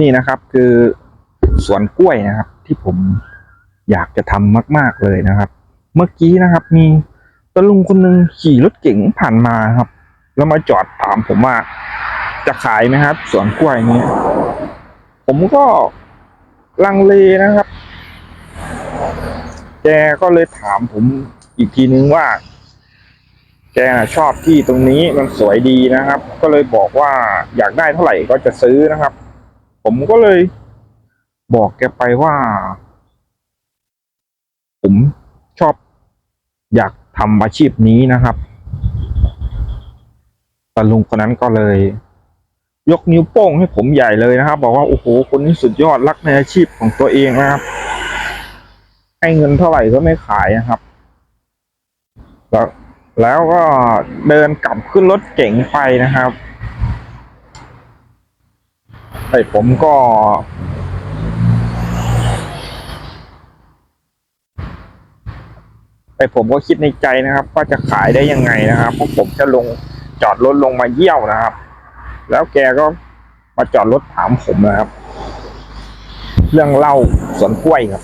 นี่นะครับคือสวนกล้วยนะครับ ที่ผมอยากจะทำมาก ๆเลยนะครับ เมื่อกี้นะครับ มีตะลุงคนหนึ่งขี่รถเก๋งผ่านมาครับ แล้วมาจอดถามผมว่าจะขายไหมครับสวนกล้วยนี้ ผมก็ลังเลนะครับ แกก็เลยถามผมอีกทีนึงว่า แกชอบที่ตรงนี้มันสวยดีนะครับ ก็เลยบอกว่าอยากได้เท่าไหร่ก็จะซื้อนะครับ ผมก็เลยบอกแกไปว่า ผมชอบอยากทำอาชีพนี้นะครับตาลุงคนนั้นก็เลย ยกนิ้วโป้งให้ผมใหญ่เลยนะครับ บอกว่าโอ้โหคนนี้สุดยอดรักในอาชีพของตัวเองนะครับ ให้เงินเท่าไหร่ก็ไม่ขายนะครับ แล้วแล้วก็เดินกลับขึ้นรถเก๋งไปนะครับ ไอ้ผมก็ ไอ้ผมก็คิดในใจนะครับว่าจะขายได้ยังไงนะครับเพราะผมจะลงจอดรถลงมาเยี่ยวนะครับ แล้วแกก็มาจอดรถถามผมนะครับ เรื่องเล่าสวนกล้วยครับ